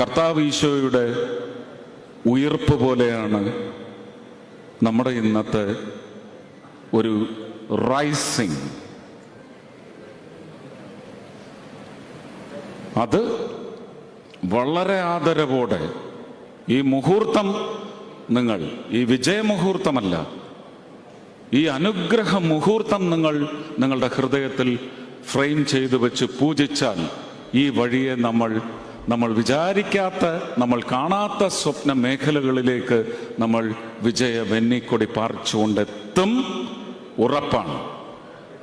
കർത്താവ് ഈശോയുടെ ഉയർപ്പ് പോലെയാണ് നമ്മുടെ ഇന്നത്തെ ഒരു റൈസിങ് അത് വളരെ ആദരവോടെ ഈ മുഹൂർത്തം നിങ്ങൾ ഈ വിജയമുഹൂർത്തമല്ല ഈ അനുഗ്രഹ മുഹൂർത്തം നിങ്ങൾ നിങ്ങളുടെ ഹൃദയത്തിൽ ഫ്രെയിം ചെയ്തു വെച്ച് പൂജിച്ചാൽ ഈ വഴിയെ നമ്മൾ നമ്മൾ വിചാരിക്കാത്ത നമ്മൾ കാണാത്ത സ്വപ്ന മേഖലകളിലേക്ക് നമ്മൾ വിജയ വെന്നിക്കൊടി പാർച്ചുകൊണ്ടെത്തും ഉറപ്പാണ്.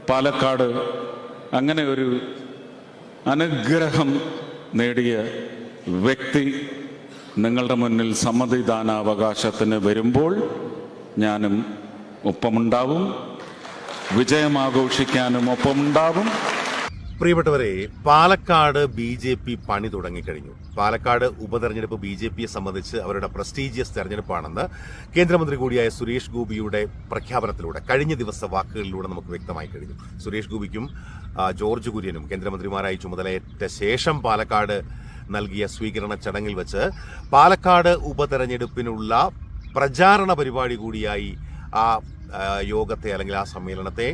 പാലക്കാട് അങ്ങനെ ഒരു അനുഗ്രഹം നേടിയ വ്യക്തി നിങ്ങളുടെ മുന്നിൽ സമ്മതിദാനാവകാശത്തിന് വരുമ്പോൾ ഞാനും ഒപ്പമുണ്ടാവും. വിജയം ആഘോഷിക്കാനും ഒപ്പമുണ്ടാവും. പ്രിയപ്പെട്ടവരെ പാലക്കാട് ബി ജെ പി പണി തുടങ്ങിക്കഴിഞ്ഞു. പാലക്കാട് ഉപതെരഞ്ഞെടുപ്പ് ബി ജെ പിയെ സംബന്ധിച്ച് അവരുടെ പ്രസ്റ്റീജിയസ് തെരഞ്ഞെടുപ്പാണെന്ന് കേന്ദ്രമന്ത്രി കൂടിയായ സുരേഷ് ഗോപിയുടെ പ്രഖ്യാപനത്തിലൂടെ കഴിഞ്ഞ ദിവസ വാക്കുകളിലൂടെ നമുക്ക് വ്യക്തമായി കഴിഞ്ഞു. സുരേഷ് ഗോപിക്കും ജോർജ് കുര്യനും കേന്ദ്രമന്ത്രിമാരായി ചുമതലയേറ്റ ശേഷം പാലക്കാട് നൽകിയ സ്വീകരണ ചടങ്ങിൽ വെച്ച് പാലക്കാട് ഉപതെരഞ്ഞെടുപ്പിനുള്ള പ്രചാരണ പരിപാടി കൂടിയായി ആ, യോഗത്തെ അല്ലെങ്കിൽ ആ സമ്മേളനത്തെ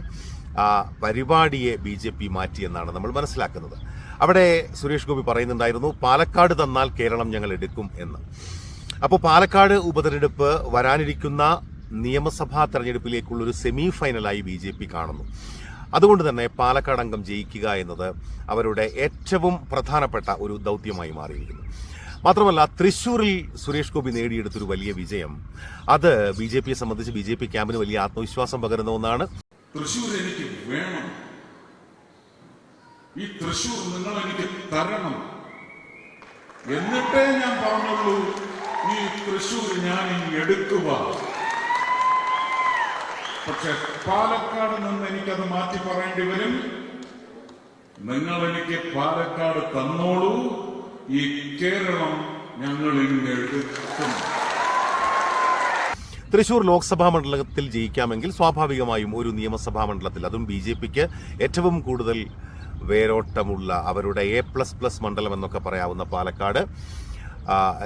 ആ പരിപാടിയെ ബി ജെ പി മാറ്റിയെന്നാണ് നമ്മൾ മനസ്സിലാക്കുന്നത്. അവിടെ സുരേഷ് ഗോപി പറയുന്നുണ്ടായിരുന്നു പാലക്കാട് തന്നാൽ കേരളം ഞങ്ങൾ എടുക്കും എന്ന്. അപ്പോൾ പാലക്കാട് ഉപതെരഞ്ഞെടുപ്പ് വരാനിരിക്കുന്ന നിയമസഭാ തെരഞ്ഞെടുപ്പിലേക്കുള്ള ഒരു സെമി ഫൈനലായി ബി ജെ പി കാണുന്നു. അതുകൊണ്ട് തന്നെ പാലക്കാട് അംഗം ജയിക്കുക എന്നത് അവരുടെ ഏറ്റവും പ്രധാനപ്പെട്ട ഒരു ദൗത്യമായി മാറിയിരിക്കുന്നു. മാത്രമല്ല തൃശ്ശൂരിൽ സുരേഷ് ഗോപി നേടിയെടുത്തൊരു വലിയ വിജയം. അത് ബി ജെ പിയെ സംബന്ധിച്ച് ബി ജെ പി ക്യാമ്പിന് വലിയ ആത്മവിശ്വാസം പകരുന്ന ഒന്നാണ്. തൃശൂർ എനിക്ക് വേണം. ഈ തൃശൂർ നിങ്ങൾ എനിക്ക് തരണം. എന്നിട്ടേ ഞാൻ പറഞ്ഞുള്ളൂ ഈ തൃശൂർ ഞാൻ ഇനി എടുക്കുക പക്ഷെ പാലക്കാട് നിന്ന് എനിക്കത് മാറ്റി പറയേണ്ടി വരും. നിങ്ങൾ എനിക്ക് പാലക്കാട് തന്നോളൂ. ഈ കേരളം ഞങ്ങൾ ഇങ്ങ് എടുക്കും. തൃശൂർ ലോക്സഭാ മണ്ഡലത്തിൽ ജയിക്കാമെങ്കിൽ സ്വാഭാവികമായും ഒരു നിയമസഭാ മണ്ഡലത്തിൽ അതും ബി ജെ പിക്ക് ഏറ്റവും കൂടുതൽ വേരോട്ടമുള്ള അവരുടെ എ പ്ലസ് പ്ലസ് മണ്ഡലം എന്നൊക്കെ പറയാവുന്ന പാലക്കാട്.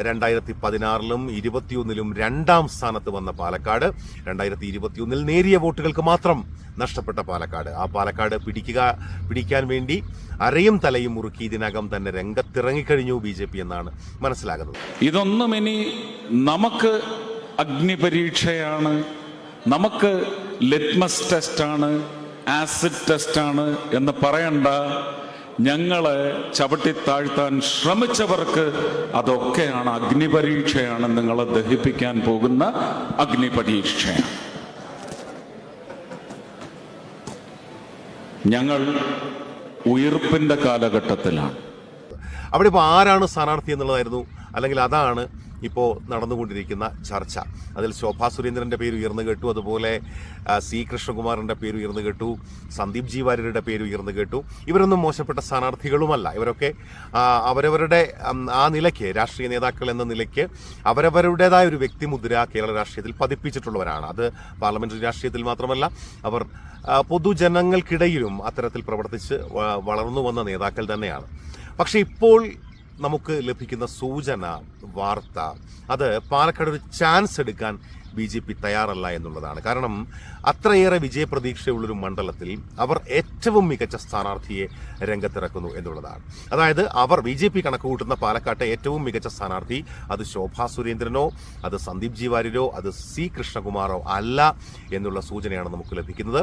രണ്ടായിരത്തി പതിനാറിലും ഇരുപത്തിയൊന്നിലും രണ്ടാം സ്ഥാനത്ത് വന്ന പാലക്കാട്. രണ്ടായിരത്തി ഇരുപത്തിയൊന്നിൽ നേരിയ വോട്ടുകൾക്ക് മാത്രം നഷ്ടപ്പെട്ട പാലക്കാട്. ആ പാലക്കാട് പിടിക്കുക പിടിക്കാൻ വേണ്ടി അരയും തലയും മുറുക്കി ഇതിനകം തന്നെ രംഗത്തിറങ്ങിക്കഴിഞ്ഞു ബി ജെ പി എന്നാണ് മനസ്സിലാകുന്നത്. ഇതൊന്നും ഇനി നമുക്ക് അഗ്നിപരീക്ഷയാണ്. നമുക്ക് ലിറ്റ്മസ് ടെസ്റ്റാണ് ആസിഡ് ടെസ്റ്റാണ് എന്ന് പറയണ്ട. ഞങ്ങളെ ചവിട്ടി താഴ്ത്താൻ ശ്രമിച്ചവർക്ക് അതൊക്കെയാണ് അഗ്നിപരീക്ഷയാണ് നിങ്ങളെ ദഹിപ്പിക്കാൻ പോകുന്ന അഗ്നിപരീക്ഷയാണ്. ഞങ്ങൾ ഉയർപ്പിന്റെ കാലഘട്ടത്തിലാണ്. അവിടെ ഇപ്പോൾ ആരാണ് സ്ഥാനാർത്ഥി എന്നുള്ളതായിരുന്നു അല്ലെങ്കിൽ അതാണ് ഇപ്പോൾ നടന്നുകൊണ്ടിരിക്കുന്ന ചർച്ച. അതിൽ ശോഭാ സുരേന്ദ്രന്റെ പേര് ഉയർന്നു കേട്ടു അതുപോലെ സി കൃഷ്ണകുമാറിന്റെ പേര് ഉയർന്നു കേട്ടു സന്ദീപ് ജി വാര്യരുടെ പേര് ഉയർന്നു കേട്ടു. ഇവരൊന്നും മോശപ്പെട്ട സ്ഥാനാർത്ഥികളുമല്ല. ഇവരൊക്കെ അവരവരുടെ ആ നിലയ്ക്ക് രാഷ്ട്രീയ നേതാക്കൾ എന്ന നിലയ്ക്ക് അവരവരുടേതായ ഒരു വ്യക്തിമുദ്ര കേരള രാഷ്ട്രീയത്തിൽ പതിപ്പിച്ചിട്ടുള്ളവരാണ്. അത് പാർലമെന്ററി രാഷ്ട്രീയത്തിൽ മാത്രമല്ല അവർ പൊതുജനങ്ങൾക്കിടയിലും അത്തരത്തിൽ പ്രവർത്തിച്ച് വളർന്നു വന്ന നേതാക്കൾ തന്നെയാണ്. പക്ഷേ ഇപ്പോൾ നമുക്ക് ലഭിക്കുന്ന സൂചന വാർത്ത അത് പാലക്കാട് ഒരു ചാൻസ് എടുക്കാൻ ബി ജെ പി തയ്യാറല്ല എന്നുള്ളതാണ്. കാരണം അത്രയേറെ വിജയപ്രതീക്ഷയുള്ളൊരു മണ്ഡലത്തിൽ അവർ ഏറ്റവും മികച്ച സ്ഥാനാർത്ഥിയെ രംഗത്തിറക്കുന്നു എന്നുള്ളതാണ്. അതായത് അവർ ബി ജെ പി കണക്ക് കൂട്ടുന്ന പാലക്കാട്ടെ ഏറ്റവും മികച്ച സ്ഥാനാർത്ഥി അത് ശോഭാ സുരേന്ദ്രനോ അത് സന്ദീപ് ജി വാര്യരോ അത് സി കൃഷ്ണകുമാറോ അല്ല എന്നുള്ള സൂചനയാണ് നമുക്ക് ലഭിക്കുന്നത്.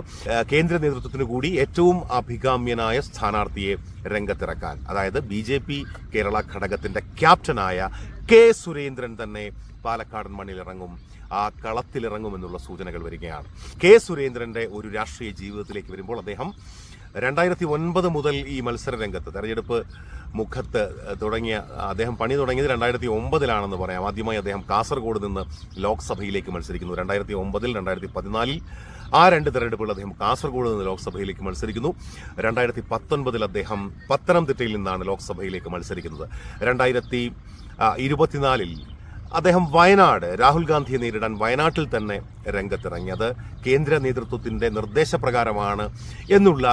കേന്ദ്ര നേതൃത്വത്തിനു കൂടി ഏറ്റവും അഭികാമ്യനായ സ്ഥാനാർത്ഥിയെ രംഗത്തിറക്കാൻ അതായത് ബി കേരള ഘടകത്തിന്റെ ക്യാപ്റ്റനായ കെ സുരേന്ദ്രൻ തന്നെ പാലക്കാടൻ മണ്ണിലിറങ്ങും ആ കളത്തിലിറങ്ങുമെന്നുള്ള സൂചനകൾ വരികയാണ്. കെ സുരേന്ദ്രന്റെ ഒരു രാഷ്ട്രീയ ജീവിതത്തിലേക്ക് വരുമ്പോൾ അദ്ദേഹം രണ്ടായിരത്തി ഒൻപത് മുതൽ ഈ മത്സര രംഗത്ത് തെരഞ്ഞെടുപ്പ് മുഖത്ത് തുടങ്ങിയ അദ്ദേഹം പണി തുടങ്ങിയത് രണ്ടായിരത്തി ഒമ്പതിലാണെന്ന് പറയാം. ആദ്യമായി അദ്ദേഹം കാസർഗോഡ് നിന്ന് ലോക്സഭയിലേക്ക് മത്സരിക്കുന്നു. രണ്ടായിരത്തി ഒമ്പതിൽ രണ്ടായിരത്തി പതിനാലിൽ ആ രണ്ട് തെരഞ്ഞെടുപ്പുകൾ അദ്ദേഹം കാസർഗോഡ് നിന്ന് ലോക്സഭയിലേക്ക് മത്സരിക്കുന്നു. രണ്ടായിരത്തി പത്തൊൻപതിൽ അദ്ദേഹം പത്തനംതിട്ടയിൽ നിന്നാണ് ലോക്സഭയിലേക്ക് മത്സരിക്കുന്നത്. രണ്ടായിരത്തി ഇരുപത്തിനാലിൽ അദ്ദേഹം വയനാട് രാഹുൽ ഗാന്ധിയെ നേരിടാൻ വയനാട്ടിൽ തന്നെ രംഗത്തിറങ്ങിയത് കേന്ദ്ര നേതൃത്വത്തിന്റെ നിർദ്ദേശപ്രകാരമാണ് എന്നുള്ള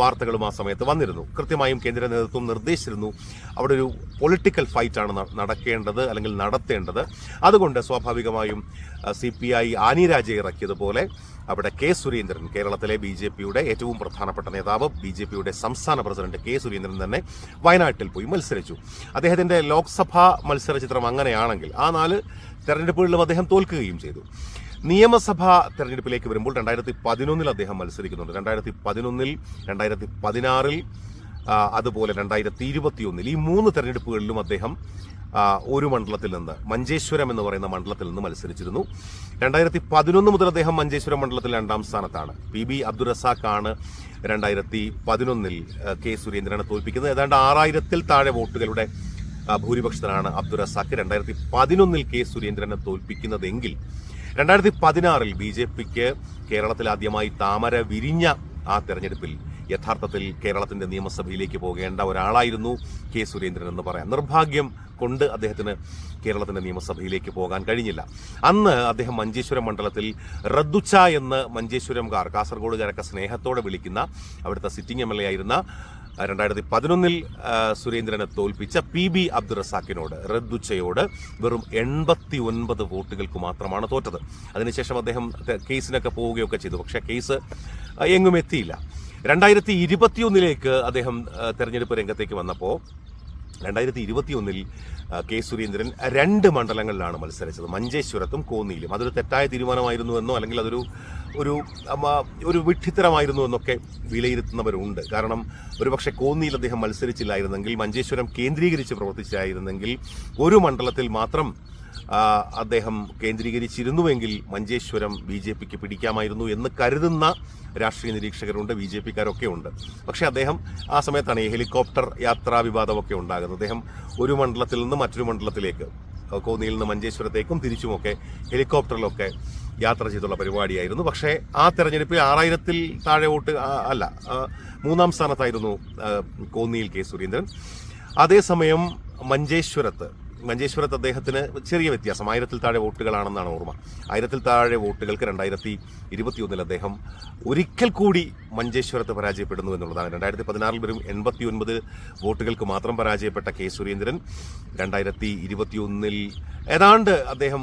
വാർത്തകളും ആ സമയത്ത് വന്നിരുന്നു. കൃത്യമായും കേന്ദ്ര നേതൃത്വം നിർദ്ദേശിച്ചിരുന്നു. അവിടെ ഒരു പൊളിറ്റിക്കൽ ഫൈറ്റാണ് നടക്കേണ്ടത് അല്ലെങ്കിൽ നടത്തേണ്ടത്. അതുകൊണ്ട് സ്വാഭാവികമായും സി പി ഐ ആനിരാജയെ ഇറക്കിയതുപോലെ അവിടെ കെ സുരേന്ദ്രൻ കേരളത്തിലെ ബി ജെ പിയുടെ ഏറ്റവും പ്രധാനപ്പെട്ട നേതാവ് ബി ജെ പിയുടെ സംസ്ഥാന പ്രസിഡന്റ് കെ സുരേന്ദ്രൻ തന്നെ വയനാട്ടിൽ പോയി മത്സരിച്ചു. അദ്ദേഹത്തിന്റെ ലോക്സഭാ മത്സര ചിത്രം അങ്ങനെയാണെങ്കിൽ ആ നാല് തെരഞ്ഞെടുപ്പുകളിലും അദ്ദേഹം തോൽക്കുകയും ചെയ്തു. നിയമസഭാ തെരഞ്ഞെടുപ്പിലേക്ക് വരുമ്പോൾ രണ്ടായിരത്തി പതിനൊന്നിൽ അദ്ദേഹം മത്സരിക്കുന്നുണ്ട്. രണ്ടായിരത്തി പതിനൊന്നിൽ രണ്ടായിരത്തി പതിനാറിൽ അതുപോലെ രണ്ടായിരത്തി ഇരുപത്തിയൊന്നിൽ ഈ മൂന്ന് തെരഞ്ഞെടുപ്പുകളിലും അദ്ദേഹം ഒരു മണ്ഡലത്തിൽ നിന്ന് മഞ്ചേശ്വരം എന്ന് പറയുന്ന മണ്ഡലത്തിൽ നിന്ന് മത്സരിച്ചിരുന്നു. രണ്ടായിരത്തി പതിനൊന്ന് മുതൽ അദ്ദേഹം മഞ്ചേശ്വരം മണ്ഡലത്തിൽ രണ്ടാം സ്ഥാനത്താണ്. പി ബി അബ്ദുറസാഖ് ആണ് രണ്ടായിരത്തി പതിനൊന്നിൽ കെ സുരേന്ദ്രനെ തോൽപ്പിക്കുന്നത്. ഏതാണ്ട് ആറായിരത്തിൽ താഴെ വോട്ടുകളുടെ ഭൂരിപക്ഷത്തിലാണ് അബ്ദുറസാഖ് രണ്ടായിരത്തി പതിനൊന്നിൽ കെ സുരേന്ദ്രനെ തോൽപ്പിക്കുന്നതെങ്കിൽ രണ്ടായിരത്തി പതിനാറിൽ ബി ജെ പിക്ക് കേരളത്തിൽ ആദ്യമായി താമര വിരിഞ്ഞ ആ തെരഞ്ഞെടുപ്പിൽ യഥാർത്ഥത്തിൽ കേരളത്തിന്റെ നിയമസഭയിലേക്ക് പോകേണ്ട ഒരാളായിരുന്നു കെ സുരേന്ദ്രൻ എന്ന് പറയാം. നിർഭാഗ്യം കൊണ്ട് അദ്ദേഹത്തിന് കേരളത്തിന്റെ നിയമസഭയിലേക്ക് പോകാൻ കഴിഞ്ഞില്ല. അന്ന് അദ്ദേഹം മഞ്ചേശ്വരം മണ്ഡലത്തിൽ റദ്ദുച്ച എന്ന് മഞ്ചേശ്വരംകാർ കാസർഗോഡുകാരൊക്കെ സ്നേഹത്തോടെ വിളിക്കുന്ന അവിടുത്തെ സിറ്റിംഗ് എം എൽ എ ആയിരുന്ന രണ്ടായിരത്തി പതിനൊന്നിൽ സുരേന്ദ്രനെ തോൽപ്പിച്ച പി ബി അബ്ദുൾ റദ്ദുച്ചയോട് വെറും എൺപത്തി ഒൻപത് വോട്ടുകൾക്ക് മാത്രമാണ് തോറ്റത്. അതിനുശേഷം അദ്ദേഹം കേസിനൊക്കെ പോവുകയൊക്കെ ചെയ്തു. പക്ഷേ കേസ് എങ്ങും എത്തിയില്ല. രണ്ടായിരത്തി ഇരുപത്തിയൊന്നിലേക്ക് അദ്ദേഹം തെരഞ്ഞെടുപ്പ് രംഗത്തേക്ക് വന്നപ്പോൾ രണ്ടായിരത്തി ഇരുപത്തിയൊന്നിൽ കെ സുരേന്ദ്രൻ രണ്ട് മണ്ഡലങ്ങളിലാണ് മത്സരിച്ചത്. മഞ്ചേശ്വരത്തും കോന്നിയിലും. അതൊരു തെറ്റായ തീരുമാനമായിരുന്നു എന്നോ അല്ലെങ്കിൽ അതൊരു ഒരു ഒരു വിഡ്ഢിത്തരമായിരുന്നു എന്നൊക്കെ വിലയിരുത്തുന്നവരുണ്ട്. കാരണം ഒരുപക്ഷെ കോന്നിയിൽ അദ്ദേഹം മത്സരിച്ചില്ലായിരുന്നെങ്കിൽ മഞ്ചേശ്വരം കേന്ദ്രീകരിച്ച് പ്രവർത്തിച്ചായിരുന്നെങ്കിൽ ഒരു മണ്ഡലത്തിൽ മാത്രം അദ്ദേഹം കേന്ദ്രീകരിച്ചിരുന്നുവെങ്കിൽ മഞ്ചേശ്വരം ബി ജെ പിക്ക് പിടിക്കാമായിരുന്നു എന്ന് കരുതുന്ന രാഷ്ട്രീയ നിരീക്ഷകരുണ്ട് ബി ജെ പിക്കാരൊക്കെ ഉണ്ട്. പക്ഷേ അദ്ദേഹം ആ സമയത്താണ് ഈ ഹെലികോപ്റ്റർ യാത്രാ വിവാദമൊക്കെ ഉണ്ടാകുന്നത്. അദ്ദേഹം ഒരു മണ്ഡലത്തിൽ നിന്ന് മറ്റൊരു മണ്ഡലത്തിലേക്ക് കോന്നിയിൽ നിന്ന് മഞ്ചേശ്വരത്തേക്കും തിരിച്ചുമൊക്കെ ഹെലികോപ്റ്ററിലൊക്കെ യാത്ര ചെയ്തുള്ള പരിപാടിയായിരുന്നു. പക്ഷേ ആ തെരഞ്ഞെടുപ്പിൽ ആറായിരത്തിൽ താഴെ വോട്ട് അല്ല മൂന്നാം സ്ഥാനത്തായിരുന്നു കോന്നിയിൽ കെ സുരേന്ദ്രൻ. അതേസമയം മഞ്ചേശ്വരത്ത് മഞ്ചേശ്വരത്ത് അദ്ദേഹത്തിന് ചെറിയ വ്യത്യാസം. ആയിരത്തിൽ താഴെ വോട്ടുകളാണെന്നാണ് ഓർമ്മ. ആയിരത്തിൽ താഴെ വോട്ടുകൾക്ക് രണ്ടായിരത്തി ഇരുപത്തിയൊന്നിൽ അദ്ദേഹം ഒരിക്കൽ കൂടി മഞ്ചേശ്വരത്ത് പരാജയപ്പെടുന്നു എന്നുള്ളതാണ്. രണ്ടായിരത്തി പതിനാറിൽ വെറും എൺപത്തി ഒൻപത് വോട്ടുകൾക്ക് മാത്രം പരാജയപ്പെട്ട കെ സുരേന്ദ്രൻ രണ്ടായിരത്തി ഇരുപത്തിയൊന്നിൽ ഏതാണ്ട് അദ്ദേഹം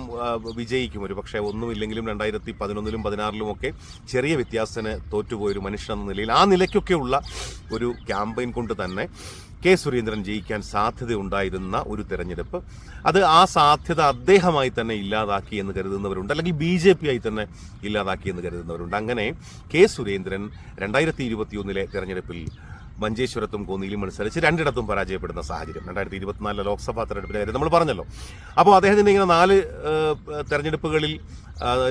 വിജയിക്കും. ഒരു പക്ഷേ ഒന്നുമില്ലെങ്കിലും രണ്ടായിരത്തി പതിനൊന്നിലും പതിനാറിലും ഒക്കെ ചെറിയ വ്യത്യാസത്തിന് തോറ്റുപോയൊരു മനുഷ്യൻ എന്ന നിലയിൽ ആ നിലയ്ക്കൊക്കെയുള്ള ഒരു ക്യാമ്പയിൻ കൊണ്ട് തന്നെ കെ സുരേന്ദ്രൻ ജയിക്കാൻ സാധ്യതയുണ്ടായിരുന്ന ഒരു തെരഞ്ഞെടുപ്പ്. അത് ആ സാധ്യത അദ്ദേഹമായി തന്നെ ഇല്ലാതാക്കി എന്ന് കരുതുന്നവരുണ്ട്. അല്ലെങ്കിൽ ബി ജെ പി ആയി തന്നെ ഇല്ലാതാക്കി എന്ന് കരുതുന്നവരുണ്ട്. അങ്ങനെ കെ സുരേന്ദ്രൻ രണ്ടായിരത്തി ഇരുപത്തിയൊന്നിലെ തെരഞ്ഞെടുപ്പിൽ മഞ്ചേശ്വരത്തും കോന്നിയിലും മത്സരിച്ച് രണ്ടിടത്തും പരാജയപ്പെടുന്ന സാഹചര്യം. രണ്ടായിരത്തി ഇരുപത്തിനാലിലെ ലോക്സഭാ തെരഞ്ഞെടുപ്പിന്റെ കാര്യം നമ്മൾ പറഞ്ഞല്ലോ. അപ്പോൾ അദ്ദേഹത്തിന്റെ ഇങ്ങനെ നാല് തെരഞ്ഞെടുപ്പുകളിൽ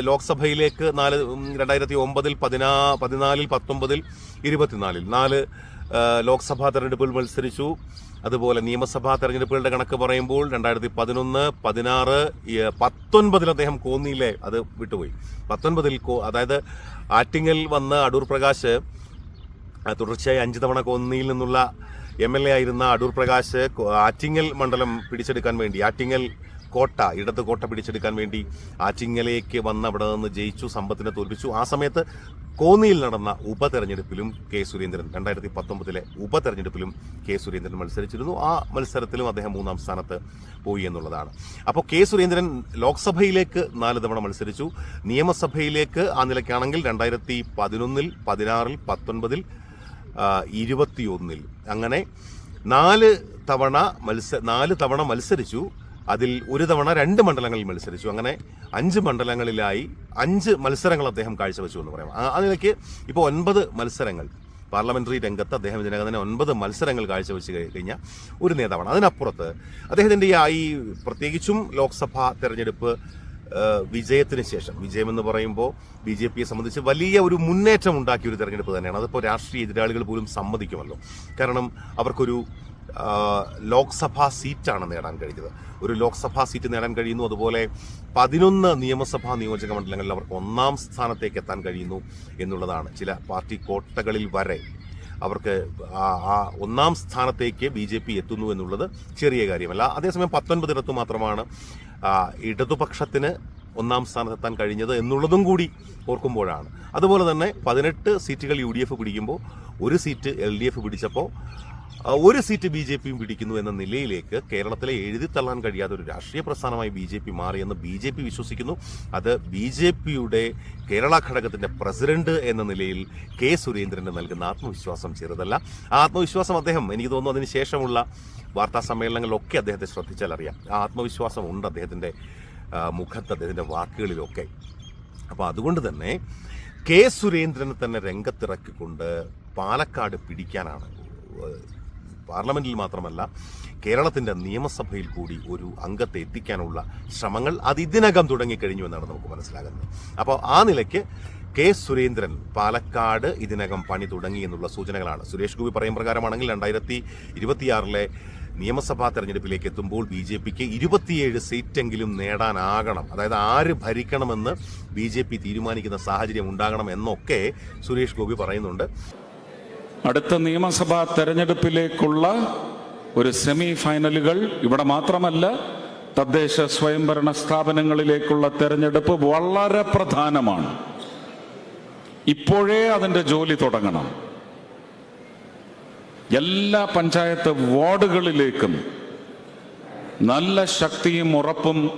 ലോക്സഭയിലേക്ക് നാല് രണ്ടായിരത്തി ഒമ്പതിൽ പതിനാ പതിനാലിൽ പത്തൊമ്പതിൽ ഇരുപത്തിനാലിൽ നാല് ലോക്സഭാ തെരഞ്ഞെടുപ്പിൽ മത്സരിച്ചു. അതുപോലെ നിയമസഭാ തെരഞ്ഞെടുപ്പുകളുടെ കണക്ക് പറയുമ്പോൾ രണ്ടായിരത്തി പതിനൊന്ന് പതിനാറ് പത്തൊൻപതിൽ അദ്ദേഹം കോന്നിയിലെ അത് വിട്ടുപോയി. പത്തൊൻപതിൽ കോ- അതായത് ആറ്റിങ്ങൽ വന്ന അടൂർ പ്രകാശ് തുടർച്ചയായി അഞ്ച് തവണ കോന്നിയിൽ നിന്നുള്ള എം എൽ എ ആയിരുന്ന അടൂർ പ്രകാശ് ആറ്റിങ്ങൽ മണ്ഡലം പിടിച്ചെടുക്കാൻ വേണ്ടി ആറ്റിങ്ങൽ കോട്ട ഇടത് കോട്ട പിടിച്ചെടുക്കാൻ വേണ്ടി ആറ്റിങ്ങലേക്ക് വന്ന് അവിടെ നിന്ന് ജയിച്ചു സമ്പത്തിനെ തോൽപ്പിച്ചു. ആ സമയത്ത് കോന്നിയിൽ നടന്ന ഉപതെരഞ്ഞെടുപ്പിലും കെ സുരേന്ദ്രൻ രണ്ടായിരത്തി പത്തൊമ്പതിലെ ഉപതെരഞ്ഞെടുപ്പിലും കെ സുരേന്ദ്രൻ മത്സരിച്ചിരുന്നു. ആ മത്സരത്തിലും അദ്ദേഹം മൂന്നാം സ്ഥാനത്ത് പോയി എന്നുള്ളതാണ്. അപ്പോൾ കെ സുരേന്ദ്രൻ ലോക്സഭയിലേക്ക് നാല് തവണ മത്സരിച്ചു. നിയമസഭയിലേക്ക് ആ നിലയ്ക്കാണെങ്കിൽ രണ്ടായിരത്തി പതിനൊന്നിൽ പതിനാറിൽ പത്തൊൻപതിൽ ഇരുപത്തിയൊന്നിൽ. അങ്ങനെ നാല് തവണ മത്സ നാല് തവണ മത്സരിച്ചു. അതിൽ ഒരു തവണ രണ്ട് മണ്ഡലങ്ങളിൽ മത്സരിച്ചു. അങ്ങനെ അഞ്ച് മണ്ഡലങ്ങളിലായി അഞ്ച് മത്സരങ്ങൾ അദ്ദേഹം കാഴ്ചവെച്ചു എന്ന് പറയാം. നിലയ്ക്ക് ഇപ്പോൾ ഒൻപത് മത്സരങ്ങൾ പാർലമെന്ററി രംഗത്ത് അദ്ദേഹം ഇതിനകം തന്നെ ഒൻപത് മത്സരങ്ങൾ കാഴ്ചവെച്ച് കഴി- കഴിഞ്ഞ ഒരു നേതാവാണ്. അതിനപ്പുറത്ത് അദ്ദേഹത്തിന്റെ ഈ പ്രത്യേകിച്ചും ലോക്സഭാ തെരഞ്ഞെടുപ്പ് വിജയത്തിന് ശേഷം വിജയമെന്ന് പറയുമ്പോൾ ബി ജെ പിയെ സംബന്ധിച്ച് വലിയ ഒരു മുന്നേറ്റം ഉണ്ടാക്കിയ ഒരു തെരഞ്ഞെടുപ്പ് തന്നെയാണ്. അതിപ്പോൾ രാഷ്ട്രീയ എതിരാളികൾ പോലും സമ്മതിക്കുമല്ലോ. കാരണം അവർക്കൊരു ലോക്സഭാ സീറ്റാണ് നേടാൻ കഴിഞ്ഞത് ഒരു ലോക്സഭാ സീറ്റ് നേടാൻ കഴിയുന്നു. അതുപോലെ പതിനൊന്ന് നിയമസഭാ നിയോജക മണ്ഡലങ്ങളിൽ അവർക്ക് ഒന്നാം സ്ഥാനത്തേക്ക് എത്താൻ കഴിയുന്നു എന്നുള്ളതാണ്. ചില പാർട്ടി കോട്ടകളിൽ വരെ അവർക്ക് ആ ഒന്നാം സ്ഥാനത്തേക്ക് ബി ജെ പി എത്തുന്നു എന്നുള്ളത് ചെറിയ കാര്യമല്ല. അതേസമയം പത്തൊൻപതിടത്ത് മാത്രമാണ് ഇടതുപക്ഷത്തിന് ഒന്നാം സ്ഥാനത്തെത്താൻ കഴിഞ്ഞത് എന്നുള്ളതും കൂടി ഓർക്കുമ്പോഴാണ്. അതുപോലെ തന്നെ പതിനെട്ട് സീറ്റുകൾ യു ഡി എഫ് പിടിക്കുമ്പോൾ ഒരു സീറ്റ് എൽ ഡി എഫ് പിടിച്ചപ്പോൾ ഒരു സീറ്റ് ബി ജെ പിയും പിടിക്കുന്നു എന്ന നിലയിലേക്ക് കേരളത്തിലെ എഴുതി തള്ളാൻ കഴിയാത്ത ഒരു രാഷ്ട്രീയ പ്രസ്ഥാനമായി ബി ജെ പി മാറിയെന്ന് ബി ജെ പി വിശ്വസിക്കുന്നു. അത് ബി ജെ പിയുടെ കേരള ഘടകത്തിന്റെ പ്രസിഡന്റ് എന്ന നിലയിൽ കെ സുരേന്ദ്രന് നൽകുന്ന ആത്മവിശ്വാസം ചെറുതല്ല. ആ ആത്മവിശ്വാസം അദ്ദേഹം എനിക്ക് തോന്നുന്നു അതിന് ശേഷമുള്ള വാർത്താ സമ്മേളനങ്ങളിലൊക്കെ അദ്ദേഹത്തെ ശ്രദ്ധിച്ചാൽ അറിയാം. ആ ആത്മവിശ്വാസം ഉണ്ട് അദ്ദേഹത്തിന്റെ മുഖത്ത് അദ്ദേഹത്തിന്റെ വാക്കുകളിലൊക്കെ. അപ്പോൾ അതുകൊണ്ട് തന്നെ കെ സുരേന്ദ്രനെ തന്നെ രംഗത്തിറക്കിക്കൊണ്ട് പാലക്കാട് പിടിക്കാനാണ് പാർലമെന്റിൽ മാത്രമല്ല കേരളത്തിന്റെ നിയമസഭയിൽ കൂടി ഒരു അംഗത്തെ എത്തിക്കാനുള്ള ശ്രമങ്ങൾ അത് ഇതിനകം തുടങ്ങിക്കഴിഞ്ഞു എന്നാണ് നമുക്ക് മനസ്സിലാകുന്നത്. അപ്പോൾ ആ നിലയ്ക്ക് കെ സുരേന്ദ്രൻ പാലക്കാട് ഇതിനകം പണി തുടങ്ങി എന്നുള്ള സൂചനകളാണ്. സുരേഷ് ഗോപി പറയും പ്രകാരമാണെങ്കിൽ രണ്ടായിരത്തി ഇരുപത്തിയാറിലെ നിയമസഭാ തെരഞ്ഞെടുപ്പിലേക്ക് എത്തുമ്പോൾ ബി ജെ പിക്ക് ഇരുപത്തിയേഴ് സീറ്റെങ്കിലും നേടാനാകണം. അതായത് ആര് ഭരിക്കണമെന്ന് ബി ജെ പി തീരുമാനിക്കുന്ന സാഹചര്യം ഉണ്ടാകണം എന്നൊക്കെ സുരേഷ് ഗോപി പറയുന്നുണ്ട്. അടുത്ത നിയമസഭാ തെരഞ്ഞെടുപ്പിലേക്കുള്ള ഒരു സെമി ഫൈനലുകൾ ഇവിടെ മാത്രമല്ല തദ്ദേശ സ്വയംഭരണ സ്ഥാപനങ്ങളിലേക്കുള്ള തെരഞ്ഞെടുപ്പ് വളരെ പ്രധാനമാണ്. ഇപ്പോഴേ അതിന്റെ ജോലി തുടങ്ങണം. എല്ലാ പഞ്ചായത്ത് വാർഡുകളിലേക്കും നല്ല ശക്തിയും ഉറപ്പും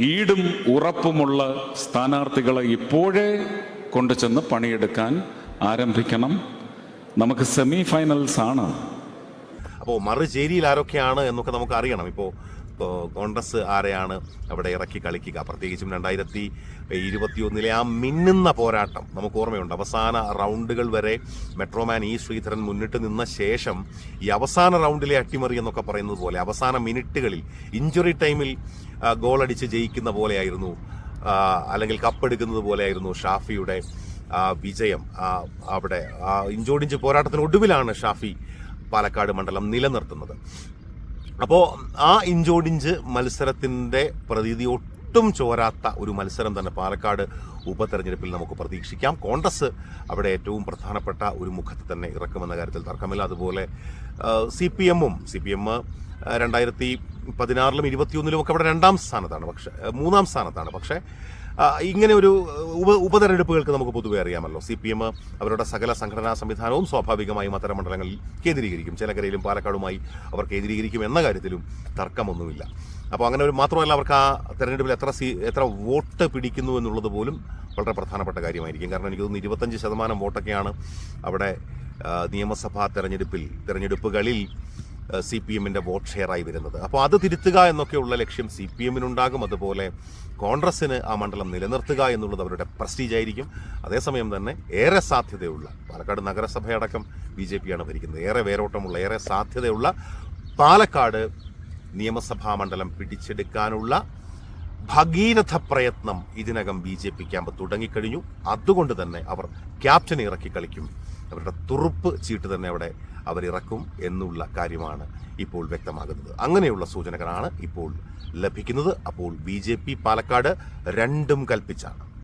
ഈടും ഉറപ്പുമുള്ള സ്ഥാനാർത്ഥികളെ ഇപ്പോഴേ കൊണ്ടുചെന്ന് പണിയെടുക്കാൻ ആരംഭിക്കണം. നമുക്ക് സെമി ഫൈനൽസ് ആണ് അപ്പോൾ മറുചേരിയിൽ ആരൊക്കെയാണ് എന്നൊക്കെ നമുക്ക് അറിയണം. ഇപ്പോൾ കോൺഗ്രസ് ആരെയാണ് അവിടെ ഇറക്കി കളിക്കുക? പ്രത്യേകിച്ചും രണ്ടായിരത്തി ഇരുപത്തിയൊന്നിലെ ആ മിന്നുന്ന പോരാട്ടം നമുക്ക് ഓർമ്മയുണ്ട്. അവസാന റൗണ്ടുകൾ വരെ മെട്രോമാൻ ഇ ശ്രീധരൻ മുന്നിട്ട് നിന്ന ശേഷം ഈ അവസാന റൗണ്ടിലെ അട്ടിമറി എന്നൊക്കെ പറയുന്നത് പോലെ അവസാന മിനിറ്റുകളിൽ ഇഞ്ചുറി ടൈമിൽ ഗോളടിച്ച് ജയിക്കുന്ന പോലെയായിരുന്നു അല്ലെങ്കിൽ കപ്പെടുക്കുന്നത് പോലെയായിരുന്നു ഷാഫിയുടെ ആ, വിജയം ആ, അവിടെ ആ ഇഞ്ചോടിഞ്ച് പോരാട്ടത്തിന് ഒടുവിലാണ് ഷാഫി പാലക്കാട് മണ്ഡലം നിലനിർത്തുന്നത്. അപ്പോൾ ആ ഇഞ്ചോടിഞ്ച് മത്സരത്തിന്റെ പ്രതീതി ഒട്ടും ചോരാത്ത ഒരു മത്സരം തന്നെ പാലക്കാട് ഉപതെരഞ്ഞെടുപ്പിൽ നമുക്ക് പ്രതീക്ഷിക്കാം. കോൺഗ്രസ് അവിടെ ഏറ്റവും പ്രധാനപ്പെട്ട ഒരു മുഖത്ത് തന്നെ ഇറക്കുമെന്ന കാര്യത്തിൽ തർക്കമില്ല. അതുപോലെ സി പി എമ്മും സി പി എം രണ്ടായിരത്തി പതിനാറിലും ഇരുപത്തിയൊന്നിലും ഒക്കെ അവിടെ രണ്ടാം സ്ഥാനത്താണ് പക്ഷേ മൂന്നാം സ്ഥാനത്താണ്. പക്ഷേ ഇങ്ങനെ ഒരു ഉപ ഉപതെരഞ്ഞെടുപ്പുകൾക്ക് നമുക്ക് പൊതുവെ അറിയാമല്ലോ. സി പി എം അവരുടെ സകല സംഘടനാ സംവിധാനവും സ്വാഭാവികമായും അത്തരം മണ്ഡലങ്ങളിൽ കേന്ദ്രീകരിക്കും. ചിലക്കരയിലും പാലക്കാടുമായി അവർ കേന്ദ്രീകരിക്കും എന്ന കാര്യത്തിലും തർക്കമൊന്നുമില്ല. അപ്പോൾ അങ്ങനെ ഒരു മാത്രമല്ല അവർക്ക് ആ തെരഞ്ഞെടുപ്പിൽ എത്ര സീ എത്ര വോട്ട് പിടിക്കുന്നു എന്നുള്ളത് പോലും വളരെ പ്രധാനപ്പെട്ട കാര്യമായിരിക്കും. കാരണം എനിക്ക് തോന്നുന്നു ഇരുപത്തഞ്ച് ശതമാനം വോട്ടൊക്കെയാണ് അവിടെ നിയമസഭാ തെരഞ്ഞെടുപ്പിൽ തെരഞ്ഞെടുപ്പുകളിൽ സി പി എമ്മിന്റെ വോട്ട് ഷെയറായി വരുന്നത്. അപ്പോൾ അത് തിരുത്തുക എന്നൊക്കെയുള്ള ലക്ഷ്യം സി പി എമ്മിനുണ്ടാകും. അതുപോലെ കോൺഗ്രസ്സിന് ആ മണ്ഡലം നിലനിർത്തുക എന്നുള്ളത് അവരുടെ പ്രസ്റ്റീജ് ആയിരിക്കും. അതേസമയം തന്നെ ഏറെ സാധ്യതയുള്ള പാലക്കാട് നഗരസഭയടക്കം ബി ജെ പിയാണ് ഭരിക്കുന്നത്. ഏറെ വേരോട്ടമുള്ള ഏറെ സാധ്യതയുള്ള പാലക്കാട് നിയമസഭാ മണ്ഡലം പിടിച്ചെടുക്കാനുള്ള ഭഗീരഥ പ്രയത്നം ഇതിനകം ബി ജെ പി ക്യാമ്പ് തുടങ്ങിക്കഴിഞ്ഞു. അതുകൊണ്ട് തന്നെ അവർ ക്യാപ്റ്റനെ ഇറക്കി കളിക്കും. അവരുടെ തുറുപ്പ് ചീട്ട് തന്നെ അവിടെ അവരിറക്കും എന്നുള്ള കാര്യമാണ് ഇപ്പോൾ വ്യക്തമാകുന്നത്. അങ്ങനെയുള്ള സൂചനകളാണ് ഇപ്പോൾ ലഭിക്കുന്നത്. അപ്പോൾ ബി പാലക്കാട് രണ്ടും കൽപ്പിച്ചാണ്.